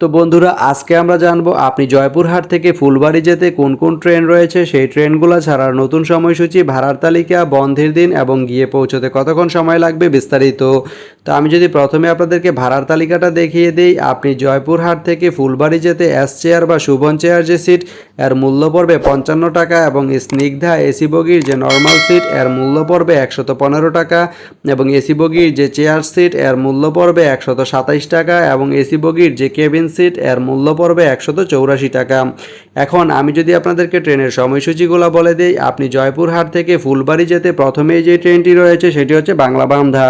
তো বন্ধুরা, আজকে আমরা জানব আপনি জয়পুরহাট থেকে ফুলবাড়ি যেতে কোন কোন ট্রেন রয়েছে? সেই ট্রেনগুলো ছাড়ার নতুন সময়সূচি ভাড়ার তালিকা, বন্ধের দিন এবং গিয়ে পৌঁছতে কতক্ষণ সময় লাগবে বিস্তারিত তো আমি যদি প্রথমে আপনাদেরকে ভাড়ার তালিকাটা দেখিয়ে দিই, আপনি জয়পুরহাট থেকে ফুলবাড়ি যেতে এস চেয়ার বা শুভন চেয়ার যে সিট এর মূল্য পড়বে পঞ্চান্ন টাকা এবং স্নিগ্ধা এসি বগির যে নর্মাল সিট এর মূল্য পড়বে একশত পনেরো টাকা এবং এসি বগির যে চেয়ার সিট এর মূল্য পড়বে একশত সাতাইশ টাকা এবং এসি বগির যে কেবিন সিট এর মূল্য পড়বে একশত চৌরাশি টাকা। এখন আমি যদি আপনাদেরকে ট্রেনের সময়সূচিগুলো বলে দিই, আপনি জয়পুরহাট থেকে ফুলবাড়ি যেতে প্রথমেই যে ট্রেনটি রয়েছে সেটি হচ্ছে বাংলা বান্ধা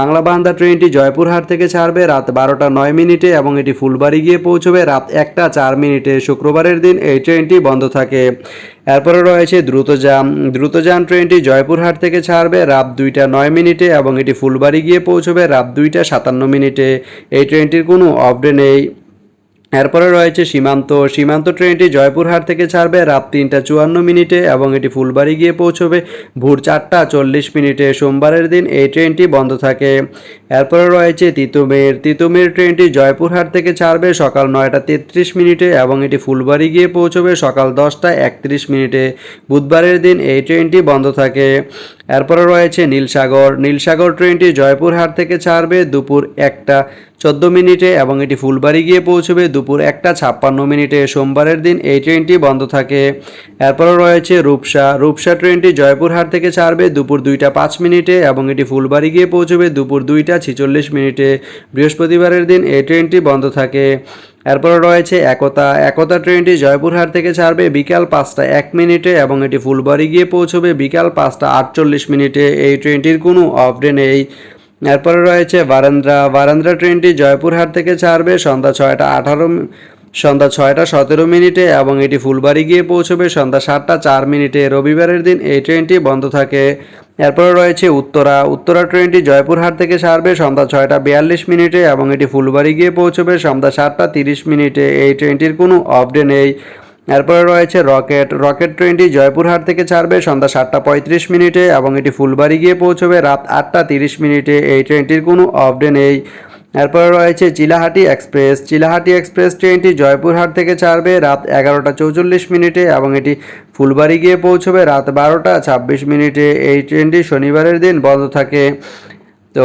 বাংলা বান্ধা ট্রেনটি জয়পুরহাট থেকে ছাড়বে। রাত বারোটা নয় মিনিটে এবং এটি ফুলবাড়ি গিয়ে পৌঁছবে। রাত একটা চার মিনিটে শুক্রবারের দিন এই ট্রেনটি বন্ধ থাকে। এরপরে রয়েছে দ্রুতযান। দ্রুতযান ট্রেনটি জয়পুরহাট থেকে ছাড়বে রাত দুইটা নয় মিনিটে এবং এটি ফুলবাড়ি গিয়ে পৌঁছবে রাত দুইটা সাতান্ন মিনিটে। এই ট্রেনটির কোনো অপডে নেই। এরপরে রয়েছে সীমান্ত। সীমান্ত ট্রেনটি জয়পুরহাট থেকে ছাড়বে রাত তিনটা চুয়ান্ন মিনিটে এবং এটি ফুলবাড়ি গিয়ে পৌঁছবে ভোর চারটা চল্লিশ মিনিটে সোমবারের দিন এই ট্রেনটি বন্ধ থাকে। এরপরে রয়েছে তিতুমির। তিতুমির ট্রেনটি জয়পুরহাট থেকে ছাড়বে সকাল নয়টা তেত্রিশ মিনিটে এবং এটি ফুলবাড়ি গিয়ে পৌঁছবে সকাল দশটা একত্রিশ মিনিটে। বুধবারের দিন এই ট্রেনটি বন্ধ থাকে। এরপরে রয়েছে নীলসাগর। নীলসাগর ট্রেনটি জয়পুরহাট থেকে ছাড়বে দুপুর একটা চোদ্দ মিনিটে এবং এটি ফুলবাড়ি গিয়ে পৌঁছবে দুপুর একটা ছাপ্পান্ন মিনিটে। সোমবারের দিন এই ট্রেনটি বন্ধ থাকে। এরপরে রয়েছে রূপসা। রূপসা ট্রেনটি জয়পুরহাট থেকে ছাড়বে দুপুর দুইটা পাঁচ মিনিটে এবং এটি ফুলবাড়ি গিয়ে পৌঁছবে দুপুর দুইটা ছিচল্লিশ মিনিটে। বৃহস্পতিবারের দিন এই ট্রেনটি বন্ধ থাকে। এরপরে রয়েছে একতা। একতা ট্রেনটি জয়পুরহাট থেকে ছাড়বে বিকাল পাঁচটা এক মিনিটে এবং এটি ফুলবাড়ি গিয়ে পৌঁছবে বিকাল পাঁচটা আটচল্লিশ মিনিটে। এই ট্রেনটির কোনো অফডে নেই। এরপরে রয়েছে বারান্দ্রা। বারান্দ্রা ট্রেনটি জয়পুরহাট থেকে ছাড়বে সন্ধ্যা ছয়টা আঠারো সন্ধ্যা ছয়টা সতেরো মিনিটে এবং এটি ফুলবাড়ি গিয়ে পৌঁছবে সন্ধ্যা সাতটা চার মিনিটে। রবিবারের দিন এই ট্রেনটি বন্ধ থাকে। এরপরে রয়েছে উত্তরা। উত্তরা ট্রেনটি জয়পুরহাট থেকে ছাড়বে সন্ধ্যা ছয়টা বিয়াল্লিশ মিনিটে এবং এটি ফুলবাড়ি গিয়ে পৌঁছবে সন্ধ্যা সাতটা তিরিশ মিনিটে। এই ট্রেনটির কোনো অপডে নেই। এরপরে রয়েছে রকেট। রকেট ট্রেনটি জয়পুরহাট থেকে ছাড়বে সন্ধ্যা সাতটা পঁয়ত্রিশ মিনিটে এবং এটি ফুলবাড়ি গিয়ে পৌঁছবে রাত আটটা তিরিশ মিনিটে। এই ট্রেনটির কোনো অপডে নেই। এরপরে রয়েছে চিলাহাটি এক্সপ্রেস। চিলাহাটি এক্সপ্রেস ট্রেনটি জয়পুরহাট থেকে ছাড়বে রাত এগারোটা চৌচল্লিশ মিনিটে এবং এটি ফুলবাড়ি গিয়ে পৌঁছবে রাত বারোটা ছাব্বিশ মিনিটে। এই ট্রেনটি শনিবারের দিন বন্ধ থাকে। তো